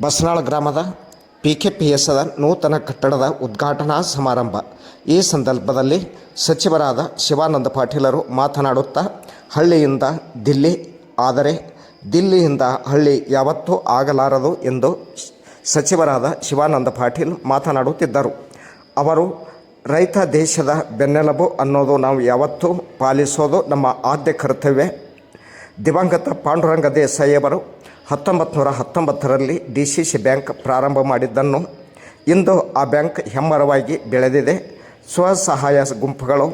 ಬಸನಾಳ ಗ್ರಾಮದ P K P ಎಸ್ದ ನೂತನ ಕಟ್ಟಡದ ಉದ್ಘಾಟನಾ ಸಮಾರಂಭ. ಈ ಸಂದರ್ಭದಲ್ಲಿ ಸಚಿವರಾದ ಶಿವಾನಂದ ಪಾಟೀಲರು ಮಾತನಾಡುತ್ತಾ, ಹಳ್ಳಿಯಿಂದ ದಿಲ್ಲಿ, ಆದರೆ ದಿಲ್ಲಿಯಿಂದ ಹಳ್ಳಿ ಯಾವತ್ತೂ ಆಗಲಾರದು ಎಂದು ಸಚಿವರಾದ ಶಿವಾನಂದ ಪಾಟೀಲ್ ಮಾತನಾಡುತ್ತಿದ್ದರು. ಅವರು, ರೈತ ದೇಶದ ಬೆನ್ನೆಲುಬು ಅನ್ನೋದು ನಾವು ಯಾವತ್ತೂ ಪಾಲಿಸೋದು ನಮ್ಮ ಆದ್ಯ ಕರ್ತವ್ಯ. ದಿವಂಗತ ಪಾಂಡುರಂಗ ದೇಸಾಯಿಯವರು ಹತ್ತೊಂಬತ್ತು ನೂರ ಹತ್ತೊಂಬತ್ತರಲ್ಲಿ ಡಿ ಸಿ ಸಿ ಬ್ಯಾಂಕ್ ಪ್ರಾರಂಭ ಮಾಡಿದ್ದನ್ನು ಇಂದು ಆ ಬ್ಯಾಂಕ್ ಹೆಮ್ಮರವಾಗಿ ಬೆಳೆದಿದೆ. ಸ್ವಸಹಾಯ ಗುಂಪುಗಳು,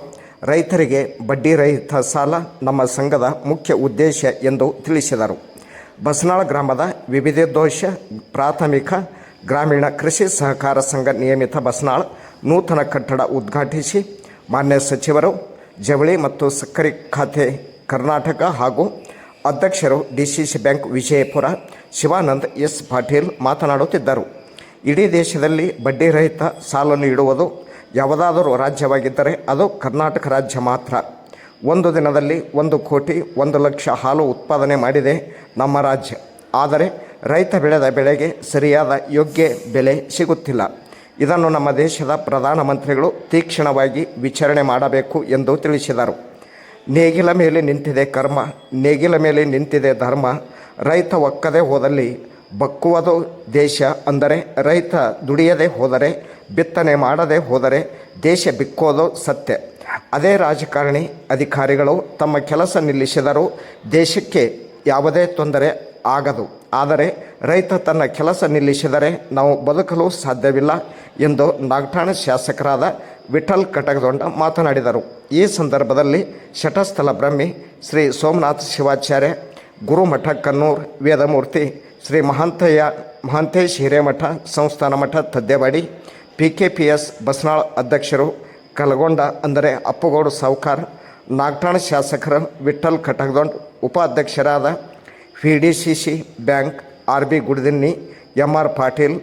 ರೈತರಿಗೆ ಬಡ್ಡಿ ರಹಿತ ಸಾಲ ನಮ್ಮ ಸಂಘದ ಮುಖ್ಯ ಉದ್ದೇಶ ಎಂದು ತಿಳಿಸಿದರು. ಬಸನಾಳ ಗ್ರಾಮದ ವಿವಿಧ ದೋಷ ಪ್ರಾಥಮಿಕ ಗ್ರಾಮೀಣ ಕೃಷಿ ಸಹಕಾರ ಸಂಘ ನಿಯಮಿತ ಬಸನಾಳ್ ನೂತನ ಕಟ್ಟಡ ಉದ್ಘಾಟಿಸಿ ಮಾನ್ಯ ಸಚಿವರು, ಜವಳಿ ಮತ್ತು ಸಕ್ಕರೆ ಖಾತೆ ಕರ್ನಾಟಕ ಹಾಗೂ ಅಧ್ಯಕ್ಷರು DCC bank Vijayapura Shivanand S Patil ಮಾತನಾಡುತ್ತಿದ್ದರು. ಇಡೀ ದೇಶದಲ್ಲಿ ಬಡ್ಡಿ ರಹಿತ ಸಾಲ ನೀಡುವುದು ಯಾವುದಾದರೂ ರಾಜ್ಯವಾಗಿದ್ದರೆ ಅದು ಕರ್ನಾಟಕ ರಾಜ್ಯ ಮಾತ್ರ. ಒಂದು ದಿನದಲ್ಲಿ ಒಂದು ಕೋಟಿ ಒಂದು ಲಕ್ಷ ಹಾಲು ಉತ್ಪಾದನೆ ಮಾಡಿದೆ ನಮ್ಮ ರಾಜ್ಯ. ಆದರೆ ರೈತ ಬೆಳೆದ ಬೆಳೆಗೆ ಸರಿಯಾದ ಯೋಗ್ಯ ಬೆಲೆ ಸಿಗುತ್ತಿಲ್ಲ. ಇದನ್ನು ನಮ್ಮ ದೇಶದ ಪ್ರಧಾನಮಂತ್ರಿಗಳು ತೀಕ್ಷ್ಣವಾಗಿ ವಿಚಾರಣೆ ಮಾಡಬೇಕು ಎಂದು ತಿಳಿಸಿದರು. ನೇಗಿಲ ಮೇಲೆ ನಿಂತಿದೆ ಕರ್ಮ, ನೇಗಿಲ ಮೇಲೆ ನಿಂತಿದೆ ಧರ್ಮ. ರೈತ ಒಕ್ಕದೆ ಹೋದಲ್ಲಿ ಬಕ್ಕುವುದು ದೇಶ ಅಂದರೆ ರೈತ ದುಡಿಯದೆ ಹೋದರೆ, ಬಿತ್ತನೆ ಮಾಡದೆ ಹೋದರೆ ದೇಶ ಬಿಕ್ಕೋದು ಸತ್ಯ. ಅದೇ ರಾಜಕಾರಣಿ ಅಧಿಕಾರಿಗಳು ತಮ್ಮ ಕೆಲಸ ನಿಲ್ಲಿಸಿದರೂ ದೇಶಕ್ಕೆ ಯಾವುದೇ ತೊಂದರೆ ಆಗದು. ಆದರೆ ರೈತ ತನ್ನ ಕೆಲಸ ನಿಲ್ಲಿಸಿದರೆ ನಾವು ಬದುಕಲು ಸಾಧ್ಯವಿಲ್ಲ ಎಂದು ನಾಗಠಾಣ ಶಾಸಕರಾದ ವಿಠಲ್ ಕಟಗದೊಂಡ ಮಾತನಾಡಿದರು. ಈ ಸಂದರ್ಭದಲ್ಲಿ ಶಟಸ್ಥಲ ಬ್ರಹ್ಮಿ ಶ್ರೀ ಸೋಮನಾಥ ಶಿವಾಚಾರ್ಯ, ಗುರುಮಠ ಕನ್ನೂರ್ ವೇದಮೂರ್ತಿ ಶ್ರೀ ಮಹಾಂತಯ್ಯ ಮಹಾಂತೇಶ್ ಹಿರೇಮಠ, ಸಂಸ್ಥಾನ ಮಠ Taddewadi P K P S Basanal ಅಧ್ಯಕ್ಷರು, ಕಲಗೊಂಡ ಅಂದರೆ ಅಪ್ಪಗೌಡ ಸಾವ್ಕಾರ್, ನಾಗಠಾಣ ಶಾಸಕರು ವಿಠಲ್ ಕಟಕದೊಂಡ್ ಉಪಾಧ್ಯಕ್ಷರಾದ P D C C bank, R B Gudadinni, M R Patil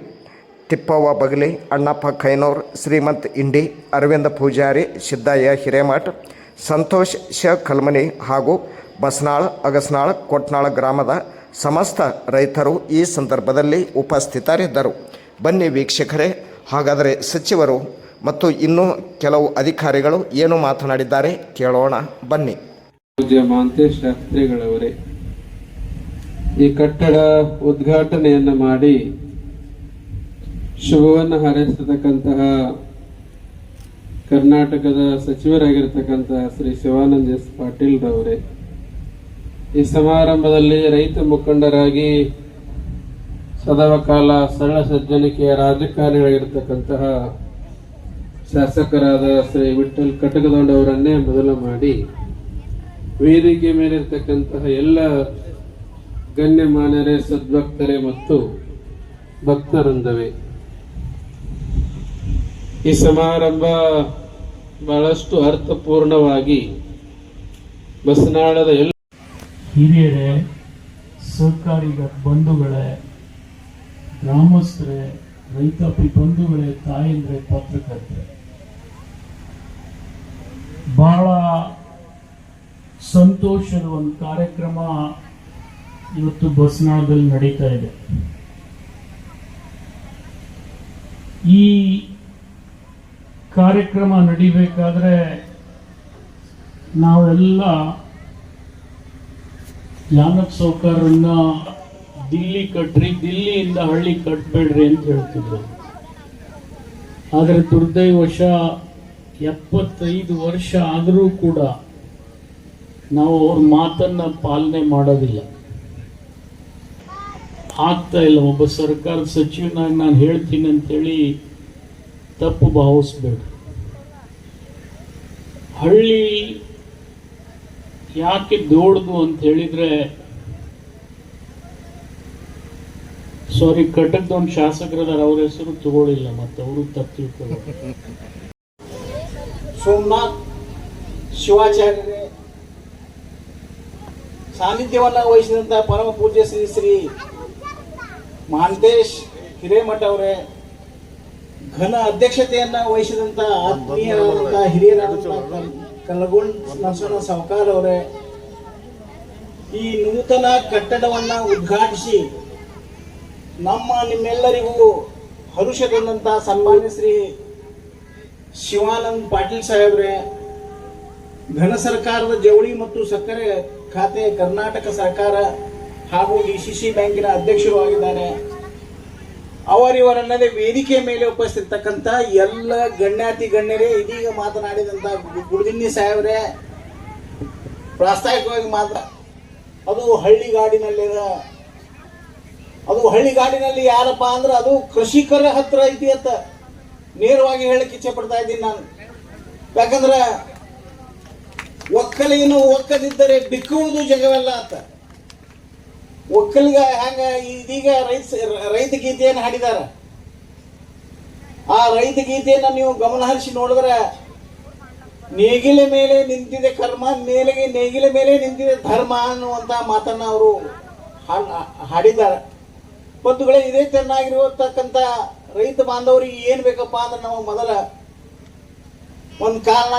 Tippavva Bagali, Annappa Khainur Shrimant Indi, Aravinda Pujari, Siddayya Hiremath, Santosh ಶ ಕಲ್ಮನಿ ಹಾಗೂ ಬಸನಾಳ್, ಅಗಸ್ನಾಳ್, ಕೊಟ್ನಾಳ ಗ್ರಾಮದ ಸಮಸ್ತ ರೈತರು ಈ ಸಂದರ್ಭದಲ್ಲಿ ಉಪಸ್ಥಿತರಿದ್ದರು. ಬನ್ನಿ ವೀಕ್ಷಕರೇ, ಹಾಗಾದರೆ ಸಚಿವರು ಮತ್ತು ಇನ್ನೂ ಕೆಲವು ಅಧಿಕಾರಿಗಳು ಏನು ಮಾತನಾಡಿದ್ದಾರೆ ಕೇಳೋಣ, ಬನ್ನಿ. ಪೂಜ್ಯ ಮಾಂತೇಶ್ ಶಾಸ್ತ್ರಿಗಳವರೇ, ಈ ಕಟ್ಟಡ ಉದ್ಘಾಟನೆಯನ್ನು ಮಾಡಿ ಶುಭವನ್ನು ಹಾರೈಸತಕ್ಕಂತಹ ಕರ್ನಾಟಕದ ಸಚಿವರಾಗಿರ್ತಕ್ಕಂತಹ ಶ್ರೀ ಶಿವಾನಂದ ಎಸ್ ಪಾಟೀಲ್ ರವರೇ, ಈ ಸಮಾರಂಭದಲ್ಲಿ ರೈತ ಮುಖಂಡರಾಗಿ ಸದಾಕಾಲ ಸರಳ ಸಜ್ಜನಿಕೆಯ ರಾಜಕಾರಣಿಗಳಾಗಿರ್ತಕ್ಕಂತಹ ಶಾಸಕರಾದ ಶ್ರೀ ವಿಠಲ್ ಕಟಕದೊಂಡವರನ್ನೇ ಮೊದಲು ಮಾಡಿ, ವೇದಿಕೆ ಮೇಲಿರ್ತಕ್ಕಂತಹ ಎಲ್ಲ ಗಣ್ಯಮಾನ್ಯರೇ, ಸದ್ಭಕ್ತರೇ ಮತ್ತು ಭಕ್ತವೃಂದವೇ ಈ ಸಮಾರಂಭ ಬಹಳಷ್ಟು ಅರ್ಥಪೂರ್ಣವಾಗಿ ಬಸನಾಳದ ಎಲ್ಲ ಹಿರಿಯರೇ ಸರ್ಕಾರಿಗ ಬಂಧುಗಳೇ, ಗ್ರಾಮಸ್ಥರೇ ರೈತಾಪಿ ಬಂಧುಗಳೇ, ತಾಯಂದ್ರೆ, ಪತ್ರಕರ್ತರೆ. ಬಹಳ ಸಂತೋಷದ ಒಂದು ಕಾರ್ಯಕ್ರಮ ಇವತ್ತು ಬಸನಾಳದಲ್ಲಿ ನಡೀತಾ ಇದೆ. ಈ ಕಾರ್ಯಕ್ರಮ ನಡಿಬೇಕಾದ್ರೆ ನಾವೆಲ್ಲ ಜಾನಕ್ ಸೌಕರ್ನ ದಿಲ್ಲಿ ಕಟ್ರಿ, ದಿಲ್ಲಿಯಿಂದ ಹಳ್ಳಿ ಕಟ್ಬೇಡ್ರಿ ಅಂತ ಹೇಳ್ತಿದ್ರು. ಆದರೆ ದುರ್ದೈವಶ ಎಪ್ಪತ್ತೈದು ವರ್ಷ ಆದರೂ ಕೂಡ ನಾವು ಅವ್ರ ಮಾತನ್ನ ಪಾಲನೆ ಮಾಡೋದಿಲ್ಲ. ಆಗ್ತಾ ಇಲ್ಲ, ಒಬ್ಬ ಸರ್ಕಾರದ ಸಚಿವನಾಗಿ ನಾನು ಹೇಳ್ತೀನಿ ಅಂತೇಳಿ ತಪ್ಪು ಭಾವಿಸ್ಬೇಡ ಹಳ್ಳಿ ಯಾಕೆ ದೋಡ್ದು ಅಂತ ಹೇಳಿದ್ರೆ, ಸಾರಿ ಕಟಕ್ದೊಂದು ಶಾಸಕರದಾರ ಅವ್ರ ಹೆಸರು ತಗೊಳ್ಳಿಲ್ಲ ಮತ್ತೆ ಅವರು ತಪ್ಪು ತಿಳ್ಕೊಳ್ಳೋದು ಸೋಮನಾಥ್ ಶಿವಾಚಾರ್ಯರೇ, ಸಾನ್ನಿಧ್ಯವನ್ನ ವಹಿಸಿದಂತ ಪರಮ ಪೂಜ್ಯ ಶ್ರೀ ಶ್ರೀ ಮಹಾಂತೇಶ್ ಹಿರೇಮಠ ಅವರೇ ಘನ ಅಧ್ಯಕ್ಷತೆಯನ್ನ ವಹಿಸಿದಂತ ಆತ್ಮೀಯರಾದಂತ ಹಿರಿಯರಾದಂತ ಕಲಗೊಂಡ್ ನರಸಣ್ಣ ಸಾವ್ಕಾರ ಅವರೇ, ಈ ನೂತನ ಕಟ್ಟಡವನ್ನ ಉದ್ಘಾಟಿಸಿ ನಮ್ಮ ನಿಮ್ಮೆಲ್ಲರಿಗೂ ಹರುಷಗೊಂಡಂತ ಸನ್ಮಾನ್ಯ ಶ್ರೀ ಶಿವಾನಂದ್ ಪಾಟೀಲ್ ಸಾಹೇಬ್ರೆ, ಘನ ಸರ್ಕಾರದ ಜವಳಿ ಮತ್ತು ಸಕ್ಕರೆ ಖಾತೆ ಕರ್ನಾಟಕ ಸರ್ಕಾರ ಹಾಗೂ ಡಿ ಸಿ ಸಿ ಬ್ಯಾಂಕಿನ ಅಧ್ಯಕ್ಷರು ಆಗಿದ್ದಾರೆ. ಅವರಿವರಲ್ಲದೆ ವೇದಿಕೆ ಮೇಲೆ ಉಪಸ್ಥಿತಕ್ಕಂಥ ಎಲ್ಲ ಗಣ್ಯಾತಿ ಗಣ್ಯರೇ, ಇದೀಗ ಮಾತನಾಡಿದಂಥ ಗುರುದಿನ್ನಿ ಸಾಹೇಬ್ರೆ, ಪ್ರಾಸ್ತಾವಿಕವಾಗಿ ಮಾತ್ರ. ಅದು ಹಳ್ಳಿಗಾಡಿನಲ್ಲಿರ ಅದು ಹಳ್ಳಿಗಾಡಿನಲ್ಲಿ ಯಾರಪ್ಪ ಅಂದ್ರೆ ಅದು ಕೃಷಿಕರ ಹತ್ರ ಐತಿ ಅಂತ ನೇರವಾಗಿ ಹೇಳಕ್ ಇಚ್ಛೆ ಪಡ್ತಾ ಇದ್ದೀನಿ ನಾನು. ಯಾಕಂದ್ರೆ ಒಕ್ಕಲೆಯನ್ನು ಒಕ್ಕದಿದ್ದರೆ ಬಿಕ್ಕುವುದು ಜಗವೆಲ್ಲ ಅಂತ. ಒಕ್ಕಲಿಗ ಹೆಂಗ ಇದೀಗ ರೈತ ರೈತ ಗೀತೆಯನ್ನು ಹಾಡಿದಾರ. ಆ ರೈತ ಗೀತೆಯನ್ನ ನೀವು ಗಮನ ಹರಿಸಿ ನೋಡಿದ್ರೆ, ನೇಗಿಲ ಮೇಲೆ ನಿಂತಿದೆ ಕರ್ಮ ಮೇಲೆಗೆ ನೇಗಿಲ ಮೇಲೆ ನಿಂತಿದೆ ಧರ್ಮ ಅನ್ನುವಂತ ಮಾತನ್ನ ಅವರು ಹಾಡಿದ್ದಾರೆ ಬಂಧುಗಳೇ, ಇದೇ ಚೆನ್ನಾಗಿರತಕ್ಕಂಥ ರೈತ ಬಾಂಧವರಿಗೆ ಏನ್ ಬೇಕಪ್ಪ ಅಂದ್ರೆ ನಾವು ಮೊದಲ ಒಂದು ಕಾರಣ